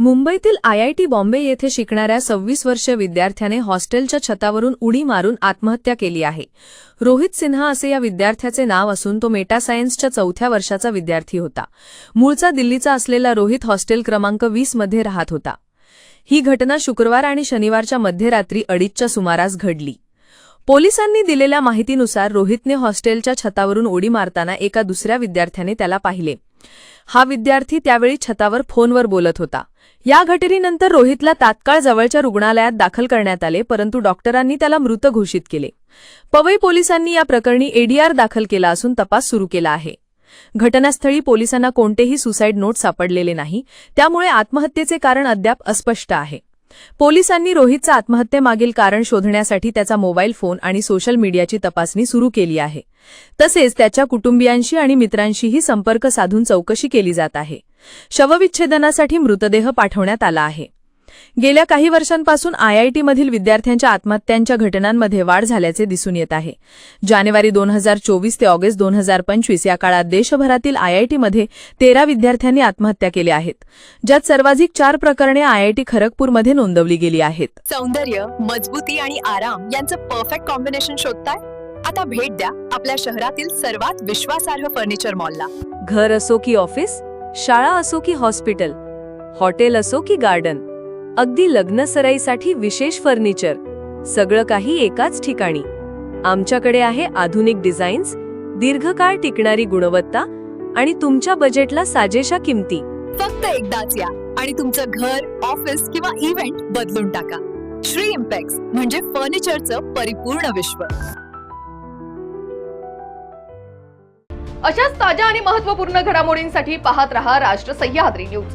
मुंबईतील आयआयटी बॉम्बे येथे शिकणाऱ्या सव्वीस वर्षीय विद्यार्थ्याने हॉस्टेलच्या छतावरून उडी मारून आत्महत्या केली आहे. रोहित सिन्हा असे या विद्यार्थ्याचे नाव असून तो मेटा सायन्सच्या चौथ्या वर्षाचा विद्यार्थी होता. मूळचा दिल्लीचा असलेला रोहित हॉस्टेल क्रमांक वीसमध्ये राहत होता. ही घटना शुक्रवार आणि शनिवारच्या मध्यरात्री अडीचच्या सुमारास घडली. पोलिसांनी दिलेल्या माहितीनुसार रोहितने हॉस्टेलच्या छतावरून उडी मारताना एका दुसऱ्या विद्यार्थ्याने त्याला पाहिले. हा विद्यार्थी त्यावेळी छतावर फोनवर बोलत होता. या घटनेनंतर रोहितला तात्काळ जवळच्या रुग्णालयात दाखल करण्यात आले परंतु डॉक्टरांनी त्याला मृत घोषित केले. पवई पोलिसांनी या प्रकरणी एडीआर दाखल केला असून तपास सुरू केला आहे. घटनास्थळी पोलिसांना कोणतेही सुसाईड नोट सापडलेले नाही त्यामुळे आत्महत्येचे कारण अद्याप अस्पष्ट आहे. पोलिसांनी रोहितचा आत्महत्येमागील कारण शोधण्यासाठी त्याचा मोबाईल फोन आणि सोशल मीडियाची तपासणी सुरू केली आहे. तसेच त्याच्या कुटुंबियांशी आणि मित्रांशीही संपर्क साधून चौकशी केली जात आहे. शवविच्छेदनासाठी मृतदेह पाठवण्यात आला आहे. गेल्या काही वर्षांपासून आयआयटीमधील विद्यार्थ्यांच्या आत्महत्यांच्या घटनांमध्ये वाढ झाल्याचे दिसून येत आहे. जानेवारी दोन हजार चोवीस ते ऑगस्ट दोन हजार पंचवीस या काळात देशभरातील आयआयटीमध्ये तेरा विद्यार्थ्यांनी आत्महत्या केल्या आहेत ज्यात सर्वाधिक चार प्रकरणे आयआयटी खरगपूरमध्ये नोंदवली गेली आहेत. सौंदर्य मजबूती आणि आराम यांचं परफेक्ट कॉम्बिनेशन शोधताय? आता भेट द्या आपल्या शहरातील सर्वात विश्वासार्ह फर्निचर मॉलला घर असो की ऑफिस शाळा असो की हॉस्पिटल हॉटेल असो की गार्डन अगदी लग्न सराईसाठी विशेष फर्निचर सगळं काही एकाच ठिकाणी. आमच्याकडे आहे आधुनिक डिझाईन्स दीर्घकाळ टिकणारी गुणवत्ता आणि तुमच्या बजेटला साजेशा किमती. फक्त एकदाच या आणि तुमचं घर ऑफिस किंवा इव्हेंट बदलून टाका. श्री इम्पॅक्स म्हणजे फर्निचरचं परिपूर्ण विश्व. अशाच ताज्या आणि महत्त्वपूर्ण घडामोडींसाठी पाहत रहा राष्ट्र सह्याद्री न्यूज.